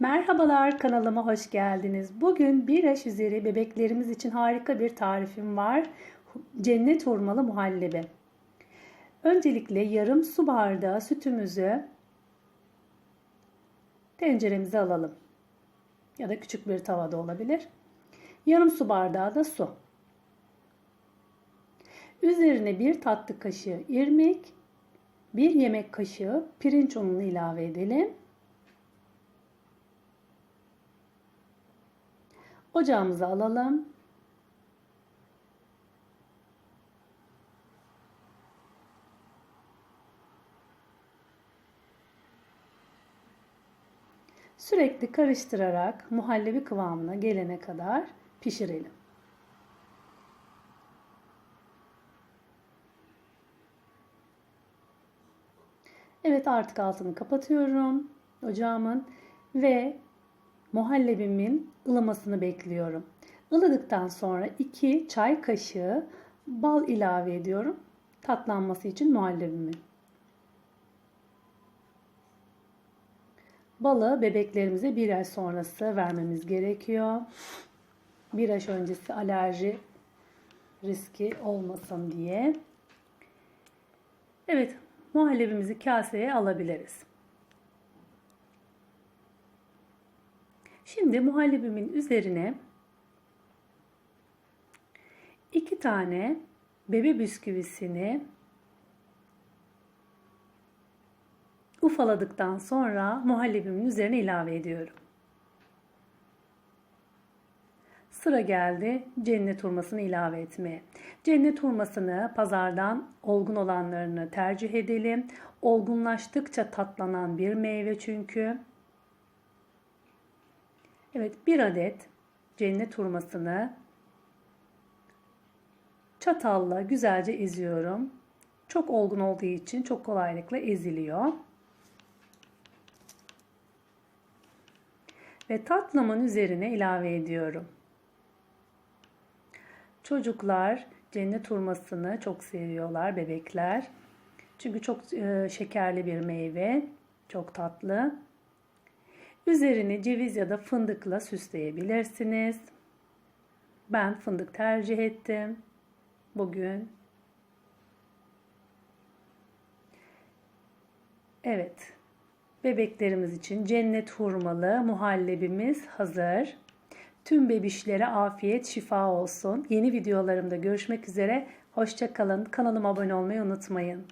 Merhabalar kanalıma hoş geldiniz. Bugün bir yaş üzeri bebeklerimiz için harika bir tarifim var. Cennet hurmalı muhallebi. Öncelikle yarım su bardağı sütümüzü tenceremize alalım. Ya da küçük bir tavada olabilir. Yarım su bardağı da su. Üzerine bir tatlı kaşığı irmik, bir yemek kaşığı pirinç ununu ilave edelim. Ocağımıza alalım. Sürekli karıştırarak muhallebi kıvamına gelene kadar pişirelim. Evet artık altını kapatıyorum ocağımın ve muhallebimin ılımasını bekliyorum. Ilıdıktan sonra 2 çay kaşığı bal ilave ediyorum tatlanması için muhallebimin. Balı bebeklerimize bir ay sonrası vermemiz gerekiyor. Bir yaş öncesi alerji riski olmasın diye. Evet, muhallebimizi kaseye alabiliriz. Şimdi muhallebimin üzerine iki tane bebe bisküvisini ufaladıktan sonra muhallebimin üzerine ilave ediyorum. Sıra geldi cennet hurmasını ilave etmeye. Cennet hurmasını pazardan olgun olanlarını tercih edelim. Olgunlaştıkça tatlanan bir meyve çünkü. Evet bir adet cennet hurmasını çatalla güzelce eziyorum. Çok olgun olduğu için çok kolaylıkla eziliyor. Ve tatlımın üzerine ilave ediyorum. Çocuklar cennet hurmasını çok seviyorlar bebekler. Çünkü çok e, şekerli bir meyve, çok tatlı. Üzerini ceviz ya da fındıkla süsleyebilirsiniz. Ben fındık tercih ettim bugün. Evet. Bebeklerimiz için cennet hurmalı muhallebimiz hazır. Tüm bebişlere afiyet, şifa olsun. Yeni videolarımda görüşmek üzere. Hoşçakalın. Kanalıma abone olmayı unutmayın.